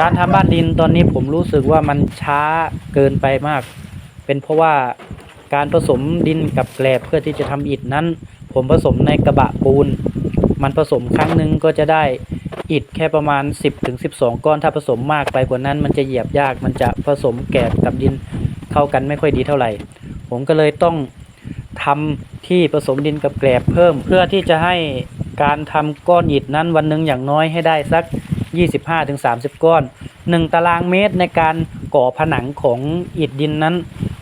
การทำบ้านดินตอนนี้ผมรู้สึกว่ามันช้าเกินไปมาก เป็นเพราะว่าการผสมดินกับแกลบเพื่อที่จะทำอิฐนั้น ผมผสมในกระบะปูน มันผสมครั้งหนึ่งก็จะได้อิฐแค่ประมาณ 10ถึง12 ก้อนถ้าผสมมากไปกว่านั้น มันจะเหยียบยากมันจะผสมแกลบกับดินเข้ากันไม่ค่อยดีเท่าไหร่ ผมก็เลยต้องทำที่ผสมดินกับแกลบเพิ่ม เพื่อที่จะให้การทำก้อนอิฐนั้นวันหนึ่งอย่างน้อยให้ได้สัก 25-30 ก้อน 1 ตารางเมตรในการก่อผนังของอิฐดินนั้น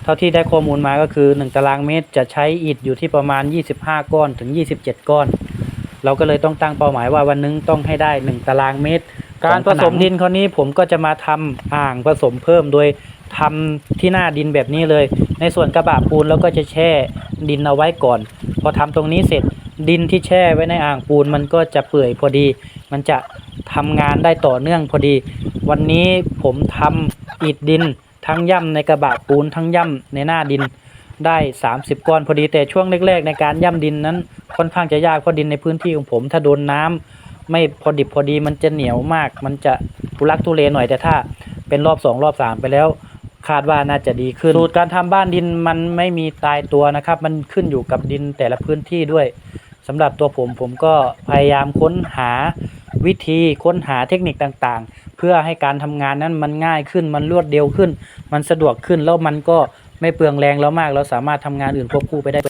เท่าที่ได้ข้อมูลมาก็คือ 1 ตารางเมตรจะใช้อิฐอยู่ที่ประมาณ 25 ก้อนถึง 27 ก้อน เราก็เลยต้องตั้งเป้าหมายว่าวันหนึงต้องให้ได้ 1 ตารางเมตร การผสมดินคราวนี้ผมก็จะมาทำอ่างผสมเพิ่มโดยทำที่หน้าดินแบบนี้เลย ในส่วนกระบะปูนเราก็จะแช่ดินเอาไว้ก่อน พอทำตรงนี้เสร็จดินที่แช่ไว้ในอ่างปูนมันก็จะเปื่อยพอดี มันจะ ทำงานได้ต่อเนื่องพอดี วันนี้ผมทำอิฐดิน ทั้งย่ำในกระบะปูนทั้งย่ำในหน้าดินได้ 30 ก้อนพอดีแต่ช่วงแรกๆในการย่ำดินนั้นค่อนข้างจะยากเพราะดินในพื้นที่ของผม ถ้าโดนน้ำไม่พอดิบพอดีมันจะเหนียวมาก มันจะทุลักทุเลหน่อยแต่ถ้าเป็นรอบสองรอบสามไปแล้ว คาดว่าน่าจะดีขึ้นสูตรการทำบ้านดินมันไม่มีตายตัวนะครับ มันขึ้นอยู่กับดินแต่ละพื้นที่ด้วยสำหรับตัวผมผมก็พยายามค้นหา วิธีค้นหาเทคนิคต่างๆ เพื่อให้การทำงานนั้นมันง่ายขึ้น มันรวดเร็วขึ้น มันสะดวกขึ้นแล้วมันก็ไม่เปลืองแรงเรามาก เราสามารถทำงานอื่นควบคู่ไปได้